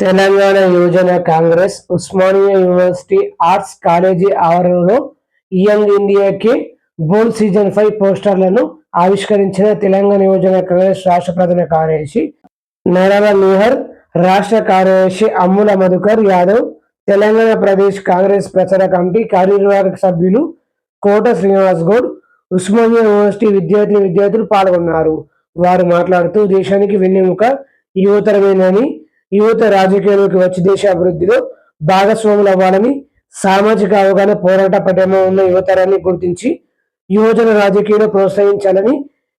తెలంగాణ యువజన Congress Osmania university arts college ఆవరణలో young ఇండియాకి బోల్ సీజన్ ఫైవ్ పోస్టర్లను ఆవిష్కరించిన తెలంగాణ యువజన కాంగ్రెస్ రాష్ట్ర ప్రధాన కార్యదర్శి నరల మిహర్ రాష్ట్ర కార్యదర్శి అమ్ముల మధుకర్ యాదవ్ తెలంగాణ ప్రదేశ్ కాంగ్రెస్ ప్రచార కమిటీ కార్యనిర్వాహక సభ్యులు కోట శ్రీనివాస్ గౌడ్ ఉస్మానియా యూనివర్సిటీ విద్యార్థిని విద్యార్థులు పాల్గొన్నారు. వారు మాట్లాడుతూ దేశానికి వెన్నెముక యువతరమేనని యువత రాజకీయాలకు వచ్చి దేశ అభివృద్ధిలో భాగస్వాములు అవ్వాలని సామాజిక అవగాహన పోరాట పటంలో ఉన్న యువతరాన్ని గుర్తించి యువజన రాజకీయాలు ప్రోత్సహించాలని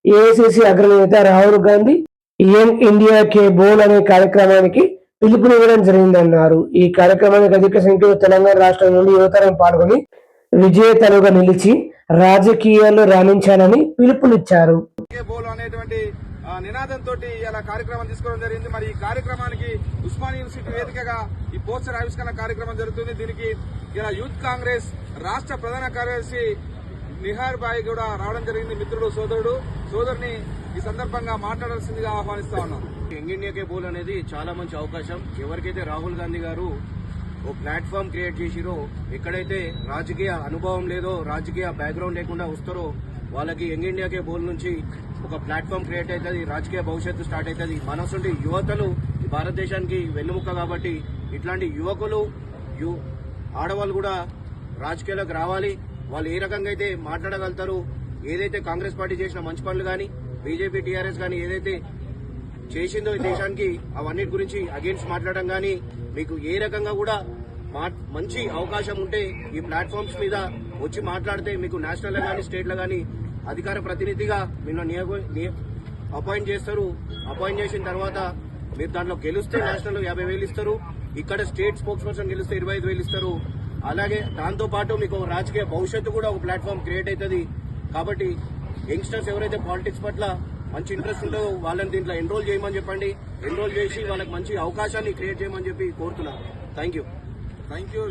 ఏఐసిసి అగ్రనేత రాహుల్ గాంధీ యంగ్ ఇండియా కే బోల్ అనే కార్యక్రమానికి పిలుపునివ్వడం జరిగిందన్నారు. ఈ కార్యక్రమానికి అధిక సంఖ్యలో తెలంగాణ రాష్ట్రం నుండి యువతరం పాల్గొని విజేతలుగా నిలిచి రాజకీయాల్లో రాణించాలని పిలుపునిచ్చారు. అనేటువంటి నినాదంతో ఇలా కార్యక్రమం తీసుకోవడం జరిగింది. మరి ఈ కార్యక్రమానికి ఉస్మాన్ యూనివర్సిటీ వేదికగా ఈ పోస్టర్ ఆవిష్కరణ కార్యక్రమం జరుగుతుంది. దీనికి ఇలా యూత్ కాంగ్రెస్ రాష్ట్ర ప్రధాన కార్యదర్శి నిహార్ బాయ్ కూడా రావడం జరిగింది మిత్రుడు సోదరుడు. సోదరుని ఈ సందర్భంగా మాట్లాడాల్సిందిగా ఆహ్వానిస్తా ఉన్నాం యంగ్ ఇండియాకే బోల్ అనేది చాలా మంచి అవకాశం. ఎవరికైతే రాహుల్ గాంధీ గారు ఓ ప్లాట్ఫామ్ క్రియేట్ చేసిరో ఎక్కడైతే రాజకీయ అనుభవం లేదో రాజకీయ బ్యాక్గ్రౌండ్ లేకుండా వస్తారో వాళ్ళకి యంగ్ ఇండియాకే బోల్ నుంచి ఒక ప్లాట్ఫామ్ క్రియేట్ అవుతుంది రాజకీయ భవిష్యత్తు స్టార్ట్ అవుతుంది మనసుండి యువతలు భారతదేశానికి వెన్నుముక్క కాబట్టి ఇట్లాంటి యువకులు యు ఆడవాళ్ళు కూడా రాజకీయాలకు రావాలి. వాళ్ళు ఏ రకంగా అయితే మాట్లాడగలుగుతారు ఏదైతే కాంగ్రెస్ పార్టీ చేసిన మంచి పనులు కానీ బీజేపీ టీఆర్ఎస్ కానీ ఏదైతే చేసిందో ఈ దేశానికి అవన్నిటి గురించి అగేన్స్ట్ మాట్లాడడం కానీ మీకు ఏ రకంగా కూడా మా- మంచి అవకాశం ఉంటే ఈ ప్లాట్ఫామ్స్ మీద వచ్చి మాట్లాడితే మీకు నేషనల్లో కానీ స్టేట్లో కానీ అధికార ప్రతినిధిగా నిన్న అపాయింట్ చేస్తారు. అపాయింట్ చేసిన తర్వాత మీరు దాంట్లో గెలిస్తే నేషనల్లో యాభై వేలు ఇస్తారు. ఇక్కడ స్టేట్ స్పోక్స్ పర్సన్ గెలిస్తే ఇరవై ఐదు వేలు ఇస్తారు. అలాగే దాంతో పాటు మీకు రాజకీయ భవిష్యత్తు కూడా ఒక ప్లాట్ఫామ్ క్రియేట్ అవుతుంది. కాబట్టి యంగ్స్టర్స్ ఎవరైతే పాలిటిక్స్ పట్ల మంచి ఇంట్రెస్ట్ ఉంటుందో వాళ్ళని దీంట్లో ఎన్రోల్ చేయమని చెప్పండి. ఎన్రోల్ చేసి వాళ్ళకి మంచి అవకాశాన్ని క్రియేట్ చేయమని చెప్పి కోరుతున్నాను. Thank you thank you